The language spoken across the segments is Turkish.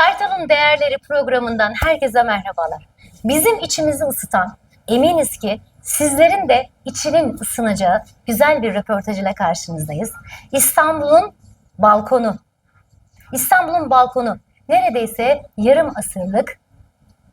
Kartal'ın Değerleri programından herkese merhabalar. Bizim içimizi ısıtan, eminiz ki sizlerin de içinin ısınacağı güzel bir röportaj ile karşınızdayız. İstanbul'un balkonu. İstanbul'un balkonu neredeyse yarım asırlık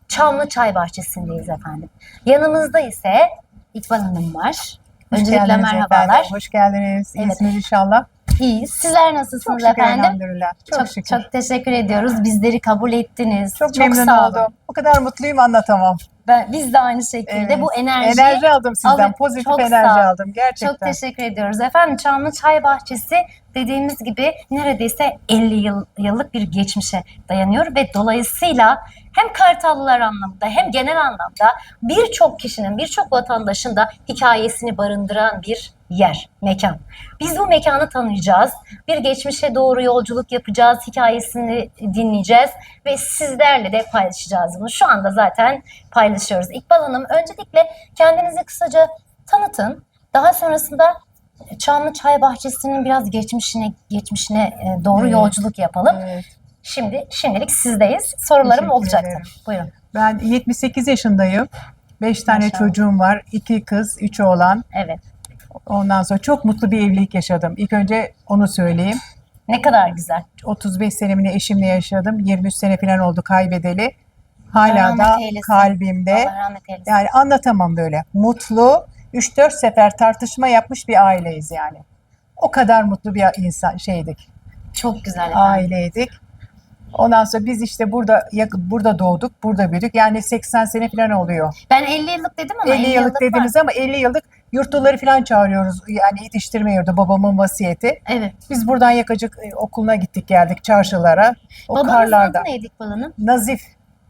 Çamlı Çay Bahçesi'ndeyiz efendim. Yanımızda ise İkbal Hanım var. Hoş Öncelikle geldiniz merhabalar. efendim, Hoş geldiniz. Evet. İyisiniz inşallah. İyiyiz. Sizler Çok nasılsınız şükür efendim? elhamdülillah. Çok, Çok, şükür. çok teşekkür ediyoruz. Bizleri kabul ettiniz. Çok, memnun sağ olun. oldum. O kadar mutluyum anlatamam. Ben, biz de aynı şekilde Evet. bu enerji Enerji aldım sizden. Alın. Pozitif Çok enerji aldım gerçekten. çok teşekkür ediyoruz. Efendim Çamlı Çay Bahçesi dediğimiz gibi neredeyse 50 yıl, yıllık bir geçmişe dayanıyor ve dolayısıyla hem Kartallılar anlamında hem genel anlamda birçok kişinin, birçok vatandaşın da hikayesini barındıran bir yer, mekan. Biz bu mekanı tanıyacağız. Bir geçmişe doğru yolculuk yapacağız, hikayesini dinleyeceğiz ve sizlerle de paylaşacağız bunu. Şu anda zaten paylaşıyoruz. İkbal Hanım öncelikle kendinizi kısaca tanıtın. Daha sonrasında Çamlı Çay Bahçesi'nin biraz geçmişine geçmişine e, doğru Evet. yolculuk yapalım. Evet. Şimdi şimdilik sizdeyiz. Sorularım Teşekkür olacak ederim. tabii. Buyurun. Ben 78 yaşındayım. 5 tane Maşallah. çocuğum var. 2 kız, 3 oğlan. Evet. Ondan sonra çok mutlu bir evlilik yaşadım. İlk önce onu söyleyeyim. Ne kadar güzel. 35 senemini eşimle yaşadım. 23 sene falan oldu kaybedeli. Hala Allah da kalbimde. Yani anlatamam böyle. Mutlu, 3-4 sefer tartışma yapmış bir aileyiz yani. O kadar mutlu bir insan şeydik, Çok güzel efendim. aileydik. Ondan sonra biz işte burada burada doğduk, burada büyüdük. Yani 80 sene falan oluyor. Ben 50 yıllık dedim ama 50 yıllık var. dediniz ama 50 yıllık yurtluları falan çağırıyoruz. Yani yetiştirme yurdu babamın vasiyeti. Evet. Biz buradan yakacık e, okuluna gittik geldik çarşılara. O Babanızın karlarda. adı neydi İkbal Hanım? Nazif,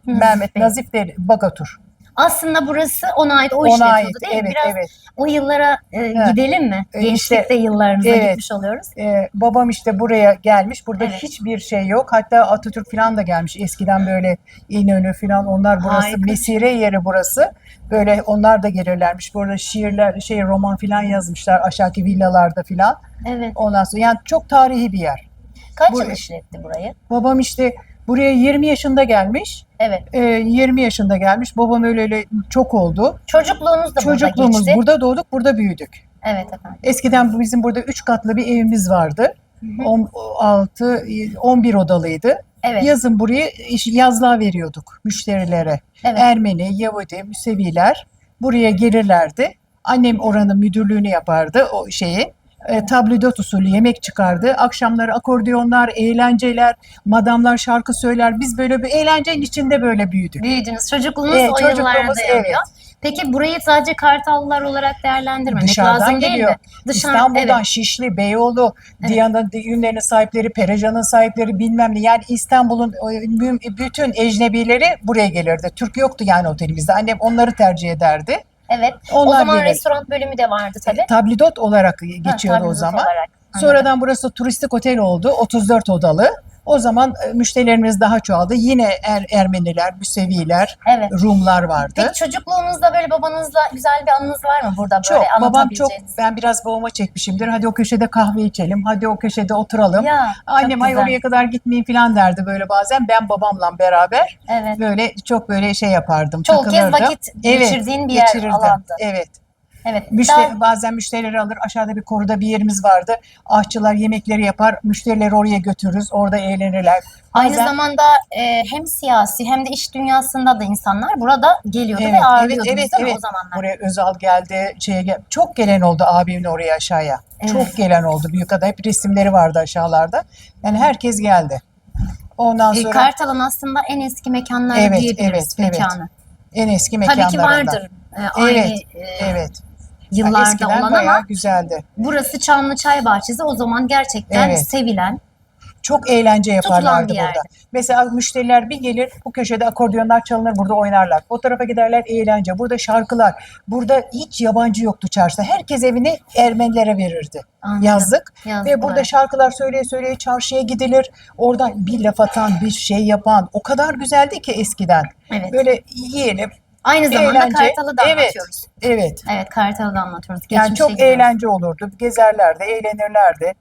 Nazif Mehmet Bey. Nazif Bagatur. Aslında burası ona ait, o Ona işletiyordu ait. değil mi? Evet, Biraz evet. o yıllara e, Evet. gidelim mi? E, Gençlikte işte, yıllarımıza evet. gitmiş oluyoruz. Ee, babam işte buraya gelmiş. Burada Evet. hiçbir şey yok. Hatta Atatürk falan da gelmiş. Eskiden böyle İnönü falan onlar burası. Harika. Mesire yeri burası. Böyle onlar da gelirlermiş. Burada şiirler, şey roman falan yazmışlar aşağıki villalarda falan. Evet. Ondan sonra yani çok tarihi bir yer. Kaç Bu- yıl işletti burayı? Babam işte buraya 20 yaşında gelmiş. Evet. Ee, 20 yaşında gelmiş. Babam öyle öyle çok oldu. Çocukluğunuz da burada Çocukluğumuz geçti. burada doğduk, burada büyüdük. Evet efendim. Eskiden bizim burada 3 katlı bir evimiz vardı. hı. 16 11 odalıydı. Evet. Yazın buraya yazlığa veriyorduk müşterilere. Evet. Ermeni, Yahudi, Müseviler buraya gelirlerdi. Annem oranın müdürlüğünü yapardı o şeyi. E, tabldot usulü yemek çıkardı. Akşamları akordiyonlar, eğlenceler, madamlar şarkı söyler. Biz böyle bir eğlencenin içinde böyle büyüdük. Büyüdünüz. Çocukluğunuz Evet, o dayanıyor. evet. Peki burayı sadece Kartallılar olarak değerlendirmemek Dışarıdan lazım değil geliyor. mi? Dışarı, İstanbul'dan evet. Şişli, Beyoğlu, Evet. Diyan'ın ünlerinin sahipleri, Perecan'ın sahipleri bilmem ne. Yani İstanbul'un e, bütün ecnebileri buraya gelirdi. Türk yoktu yani otelimizde. Annem onları tercih ederdi. Evet. Onlar o zaman gelir. restoran bölümü de vardı tabii. Tablidot olarak geçiyordu Ha, o tabldot zaman. olarak. Anladım. Sonradan burası turistik otel oldu. 34 odalı. O zaman e, müşterilerimiz daha çoğaldı. Yine er, Ermeniler, Müseviler, Evet. Rumlar vardı. Peki çocukluğunuzda böyle babanızla güzel bir anınız var mı burada Çok. böyle Babam çok ben biraz babama çekmişimdir. Hadi o köşede kahve içelim. Hadi o köşede oturalım. Ya, çok Annem ay oraya kadar gitmeyin falan derdi böyle bazen. Ben babamla beraber Evet. böyle çok böyle şey yapardım. Çoğu kez vakit geçirdiğin bir yer, alandı. Evet. Evet. Müşteri, Daha- bazen müşterileri alır. Aşağıda bir koruda bir yerimiz vardı. Aşçılar yemekleri yapar. Müşterileri oraya götürürüz. Orada eğlenirler. Aynı Bazen- zamanda e, hem siyasi hem de iş dünyasında da insanlar burada geliyordu Evet, ve evet, ağırlıyordunuz evet, mi evet. o zamanlar? Buraya Özal geldi. Şeye gel çok gelen oldu abimin oraya aşağıya. Evet. Çok gelen oldu. Büyükada hep resimleri vardı aşağılarda. Yani herkes geldi. Ondan E, sonra Kartal'ın aslında en eski mekanları Evet, diyebiliriz evet, evet. mekanı. en eski Tabii mekanlarından. ki vardır e, aynı Evet, e, Evet. Yıllarda eskiden olan ama güzeldi. burası Çamlı Çay Bahçesi o zaman gerçekten Evet. sevilen. Çok eğlence yaparlardı burada. Mesela müşteriler bir gelir bu köşede akordiyonlar çalınır burada oynarlar. O tarafa giderler eğlence. Burada şarkılar. Burada hiç yabancı yoktu çarşıda. Herkes evini Ermenilere verirdi. Anladım. Yazlık. Yazdılar. Ve burada şarkılar söyleye söyleye çarşıya gidilir. Orada bir laf atan, bir şey yapan o kadar güzeldi ki eskiden. Evet. Böyle yiyelim. Aynı zamanda eğlence. Kartal'ı da Evet. anlatıyoruz. Evet. Evet Kartal'ı da anlatıyoruz. Yani Geçmişe çok gidiyoruz. eğlence olurdu. Gezerlerdi, eğlenirlerdi.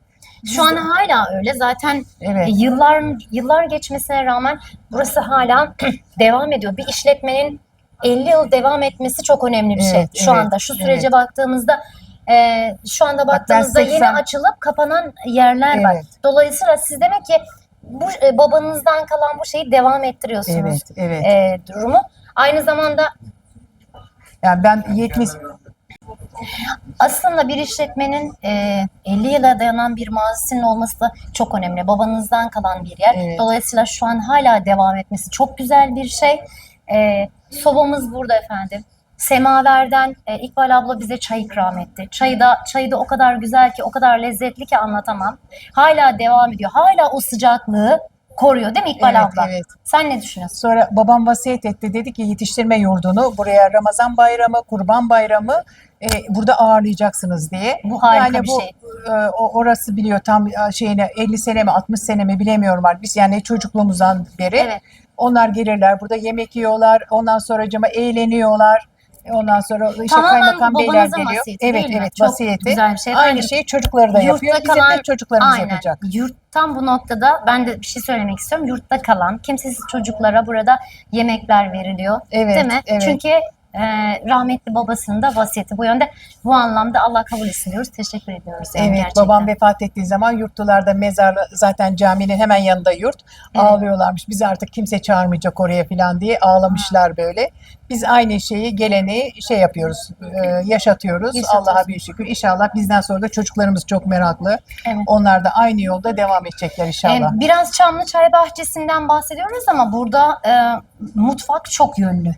Şu an hala öyle. Zaten Evet. e, yıllar yıllar geçmesine rağmen burası hala devam ediyor. Bir işletmenin 50 yıl devam etmesi çok önemli bir şey Evet, şu anda. Şu sürece evet. baktığımızda e, şu anda baktığımızda yeni 80 açılıp kapanan yerler var. Evet. Dolayısıyla siz demek ki bu e, babanızdan kalan bu şeyi devam ettiriyorsunuz. Evet, evet. e, durumu. Aynı zamanda Yani ben 70 aslında bir işletmenin e, 50 yıla dayanan bir mazisinin olması da çok önemli. Babanızdan kalan bir yer. Evet. Dolayısıyla şu an hala devam etmesi çok güzel bir şey. E, sobamız burada efendim. Semaverden e, İkbal abla bize çay ikram etti. Çayı da, çayı da o kadar güzel ki, o kadar lezzetli ki anlatamam. Hala devam ediyor. Hala o sıcaklığı koruyor değil mi İkbal Evet, abla? evet. Sen ne düşünüyorsun? Sonra babam vasiyet etti. Dedi ki yetiştirme yurdunu buraya Ramazan bayramı, Kurban bayramı e, burada ağırlayacaksınız diye. Bu harika yani bir bu şey. e, o- orası biliyor tam e, şeyine 50 sene mi 60 sene mi bilemiyorum var. Biz yani çocukluğumuzdan beri Evet. onlar gelirler burada yemek yiyorlar. Ondan sonra cama eğleniyorlar. Ondan sonra işte Tamamen kaymakam beyler babanızın geliyor. vasiyeti evet değil mi? evet Çok vasiyeti. güzel bir şey. Aynı Efendim, şeyi çocukları da yurtta yapıyor. Bizim kalan- de çocuklarımız Aynen. yapacak. Yurttan bu noktada ben de bir şey söylemek istiyorum. Yurtta kalan kimsesiz çocuklara burada yemekler veriliyor. Evet, Değil mi? evet. Çünkü e, rahmetli babasının da vasiyeti bu yönde. Bu anlamda Allah kabul etsin diyoruz. Teşekkür ediyoruz. yani Evet gerçekten. babam vefat ettiği zaman yurtlularda mezarlı zaten caminin hemen yanında yurt Evet. ağlıyorlarmış. Bizi artık kimse çağırmayacak oraya falan diye ağlamışlar böyle. Biz aynı şeyi geleneği şey yapıyoruz e, yaşatıyoruz. Yaşatıyoruz. Allah'a bir şükür. İnşallah bizden sonra da çocuklarımız çok meraklı. Evet. Onlar da aynı yolda devam edecekler inşallah. E, biraz Çamlıçay Bahçesi'nden bahsediyoruz ama burada e, mutfak çok yönlü.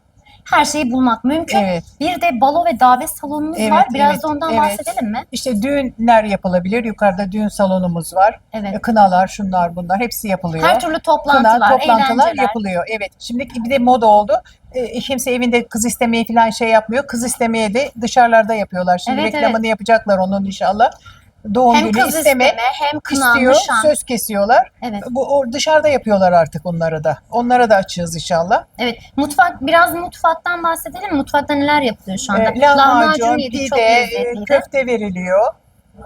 Her şeyi bulmak mümkün. Evet. Bir de balo ve davet salonumuz Evet, var. Biraz evet, da ondan evet. bahsedelim mi? İşte düğünler yapılabilir. Yukarıda düğün salonumuz var. Evet. E, Kınalar, şunlar bunlar hepsi yapılıyor. Her türlü Kına, toplantılar, toplantılar eğlenceler. yapılıyor. Evet. Şimdi bir de moda oldu. E, kimse evinde kız istemeye falan şey yapmıyor. Kız istemeye de dışarılarda yapıyorlar. Şimdi Evet, reklamını yapacaklar onun inşallah. Doğum Hem günü kız isteme, isteme hem istiyor, nişan. söz kesiyorlar. Evet. Bu o dışarıda yapıyorlar artık onları da. Onlara da açığız inşallah. Evet. Mutfak biraz mutfaktan bahsedelim. Mutfakta neler yapılıyor şu anda? E, lahmacun, yedik, çok pide, lezzetliydi. köfte veriliyor.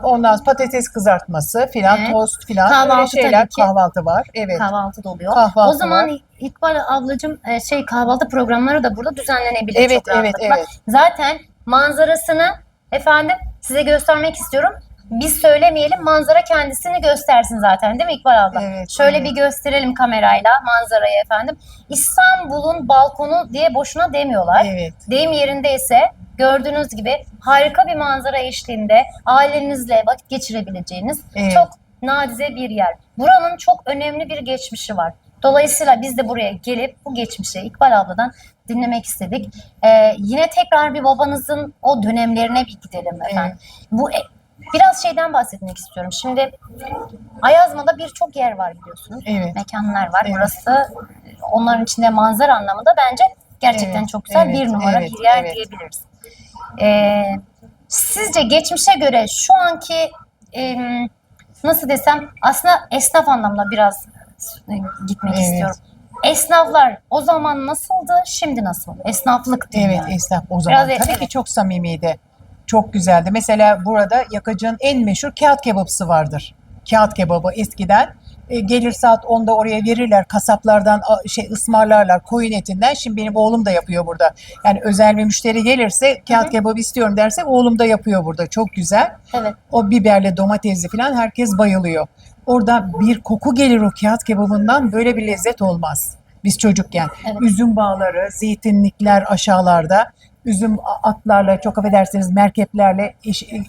Ondan sonra patates kızartması filan, Evet. tost filan Kahvaltı öyle şeyler. Kahvaltı var. Evet. Kahvaltı da oluyor. Kahvaltı o zaman var. İkbal ablacığım e, şey kahvaltı programları da burada düzenlenebilir Evet, çok evet, rahatlıkla. evet. Zaten manzarasını efendim size göstermek istiyorum. Biz söylemeyelim manzara kendisini göstersin zaten değil mi İkbal abla? Evet, Şöyle evet. bir gösterelim kamerayla manzarayı efendim. İstanbul'un balkonu diye boşuna demiyorlar. Evet. Deyim yerinde ise gördüğünüz gibi harika bir manzara eşliğinde ailenizle vakit geçirebileceğiniz Evet. çok nadize bir yer. Buranın çok önemli bir geçmişi var. Dolayısıyla biz de buraya gelip bu geçmişi İkbal abladan dinlemek istedik. Ee, yine tekrar bir babanızın o dönemlerine bir gidelim efendim. Bu e, biraz şeyden bahsetmek istiyorum. Şimdi Ayazma'da birçok yer var biliyorsunuz. Evet. Mekanlar var. Evet. Burası onların içinde manzara anlamında bence gerçekten Evet, çok güzel evet, bir numara evet, bir yer evet. diyebiliriz. Ee, sizce geçmişe göre şu anki em, nasıl desem aslında esnaf anlamda biraz e, gitmek Evet. istiyorum. Esnaflar o zaman nasıldı, şimdi nasıl? Esnaflık diyeyim Evet yani. esnaf o zaman Biraz tabii evet. ki çok samimiydi. Çok güzeldi. Mesela burada Yakacık'ın en meşhur kağıt kebapçısı vardır. Kağıt kebabı eskiden. E, gelir saat 10'da oraya verirler. Kasaplardan a, şey ısmarlarlar koyun etinden. Şimdi benim oğlum da yapıyor burada. Yani özel bir müşteri gelirse kağıt Hı hı. kebabı istiyorum derse oğlum da yapıyor burada. Çok güzel. Evet. O biberle domatesli falan herkes bayılıyor. Orada bir koku gelir o kağıt kebabından böyle bir lezzet olmaz. Biz çocukken. Evet. Üzüm bağları, zeytinlikler aşağılarda. Üzüm atlarla çok affedersiniz merkeplerle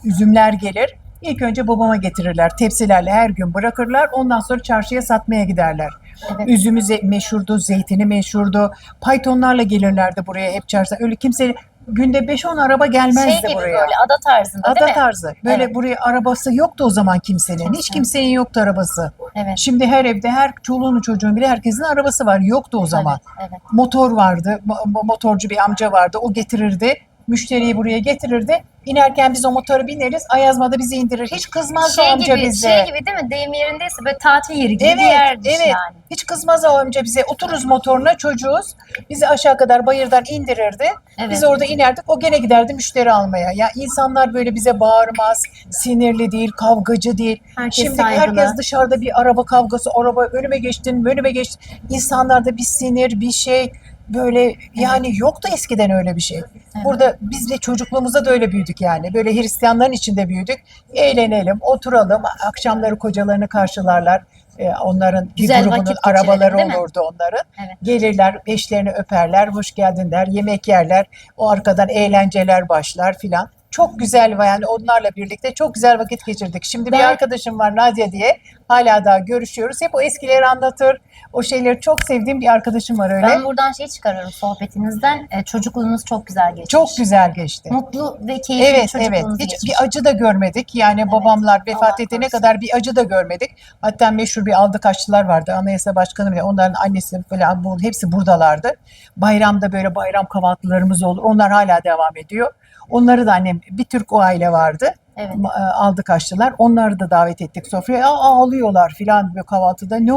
üzümler gelir. İlk önce babama getirirler. Tepsilerle her gün bırakırlar. Ondan sonra çarşıya satmaya giderler. Evet. Üzümü ze- meşhurdu, zeytini meşhurdu. Paytonlarla gelirlerdi buraya hep çarşıya. Öyle kimse günde 5-10 araba gelmezdi Şey gibi buraya. böyle ada tarzında değil Ada mi? tarzı. Böyle Evet. buraya arabası yoktu o zaman kimsenin. Hiç kimsenin yoktu arabası. Evet. Şimdi her evde her çoluğunu çocuğun bile herkesin arabası var. Yoktu o zaman. Evet. evet. Motor vardı. mo- mo- Motorcu bir amca vardı. O getirirdi. Müşteriyi buraya getirirdi. İnerken biz o motora bineriz. Ayazma'da bizi indirir. Hiç kızmaz o Şey amca gibi, bize. şey gibi değil mi? Deyim yerindeyse böyle tatil yeri gibi Evet, bir yermiş evet. yani. Hiç kızmaz o amca bize. Otururuz motoruna çocuğuz. Bizi aşağı kadar bayırdan indirirdi. Evet. Biz orada inerdik. O gene giderdi müşteri almaya. Ya insanlar böyle bize bağırmaz, sinirli değil, kavgacı değil. Herkes Şimdi saygılı. herkes dışarıda bir araba kavgası, araba önüme geçtin, önüme geçtin. İnsanlarda bir sinir, bir şey böyle yani yoktu eskiden öyle bir şey. Burada biz de çocukluğumuzda da öyle büyüdük yani. Böyle Hristiyanların içinde büyüdük. Eğlenelim, oturalım. Akşamları kocalarını karşılarlar. Ee, onların Güzel bir grubunun arabaları olurdu onların. Evet. Gelirler, eşlerini öperler, hoş geldin der, yemek yerler. O arkadan eğlenceler başlar filan. Çok güzel ve yani onlarla birlikte çok güzel vakit geçirdik. Şimdi bir Ben- arkadaşım var Nadia diye. Hala daha görüşüyoruz. Hep o eskileri anlatır. O şeyleri çok sevdiğim bir arkadaşım var öyle. Ben buradan şey çıkarıyorum sohbetinizden. E, çocukluğunuz çok güzel geçmiş. Çok güzel geçti. Mutlu ve keyifli Evet evet. çocukluğunuz Hiç geçmiş. bir acı da görmedik. Yani babamlar Allah vefat edene korusun. kadar bir acı da görmedik. Hatta meşhur bir aldı kaçtılar vardı. Anayasa Başkanı bile onların annesi falan bu hepsi buradalardı. Bayramda böyle bayram kahvaltılarımız olur. Onlar hala devam ediyor. Onları da annem bir Türk o aile vardı. Evet. E, aldı kaçtılar. Onları da davet ettik sofraya. Aa, ağlıyorlar filan böyle kahvaltıda. Ne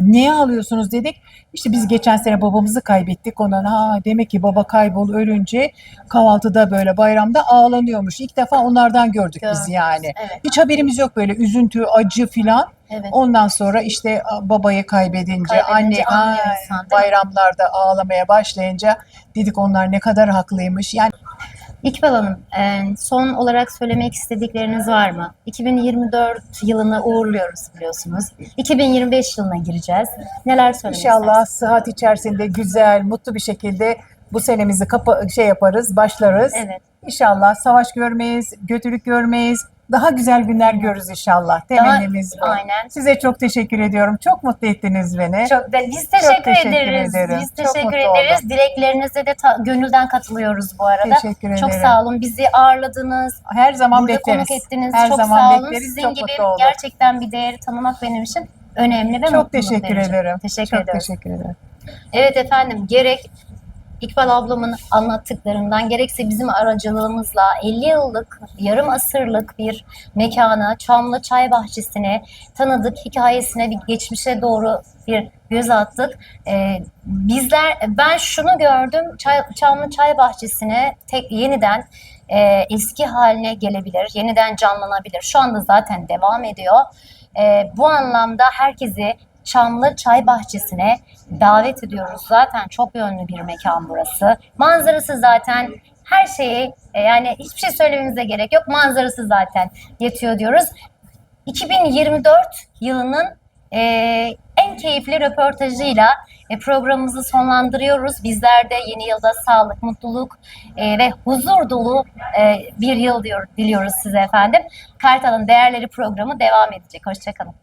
Niye ağlıyorsunuz dedik. İşte biz geçen sene babamızı kaybettik. Ondan ha demek ki baba kaybol ölünce kahvaltıda böyle bayramda ağlanıyormuş. İlk defa onlardan gördük biz yani. Evet. Hiç haberimiz yok böyle üzüntü, acı filan. Evet. Ondan sonra işte babayı kaybedince, Kaybedince anne mi? bayramlarda ağlamaya başlayınca dedik onlar ne kadar haklıymış. Yani İkbal Hanım, e, son olarak söylemek istedikleriniz var mı? 2024 yılını uğurluyoruz biliyorsunuz. 2025 yılına gireceğiz. Neler söylemek İnşallah istersiniz? sıhhat içerisinde güzel, mutlu bir şekilde bu senemizi kapa şey yaparız, başlarız. Evet. İnşallah savaş görmeyiz, kötülük görmeyiz. Daha güzel günler görürüz inşallah. Temennimiz bu. Aynen. Size çok teşekkür ediyorum. Çok mutlu ettiniz beni. Çok da biz teşekkür, teşekkür ederiz. ederim. Biz Çok teşekkür ederiz. oldum. Dileklerinize de ta- gönülden katılıyoruz bu arada. Teşekkür Çok ederim. sağ olun. Bizi ağırladınız. Her zaman Burada bekleriz. konuk ettiniz. Her çok zaman sağ olun. bekleriz. Sizin Çok gibi gerçekten bir değeri tanımak benim için önemli ve Çok teşekkür verici. ederim. Teşekkür Çok ederiz. teşekkür ederim. Evet efendim gerek İkbal ablamın anlattıklarından gerekse bizim aracılığımızla 50 yıllık, yarım asırlık bir mekana, Çamlı Çay Bahçesi'ne tanıdık, hikayesine bir geçmişe doğru bir göz attık. Ee, bizler, ben şunu gördüm, Çay, Çamlı Çay Bahçesi'ne tek yeniden e, eski haline gelebilir, yeniden canlanabilir. Şu anda zaten devam ediyor. Ee, bu anlamda herkesi Çamlı Çay Bahçesi'ne davet ediyoruz. Zaten çok yönlü bir mekan burası. Manzarası zaten her şeyi e, yani hiçbir şey söylememize gerek yok. Manzarası zaten yetiyor diyoruz. 2024 yılının e, en keyifli röportajıyla e, programımızı sonlandırıyoruz. Bizler de yeni yılda sağlık, mutluluk e, ve huzur dolu e, bir yıl diyor, diliyoruz size efendim. Kartal'ın Değerleri programı devam edecek. Hoşçakalın.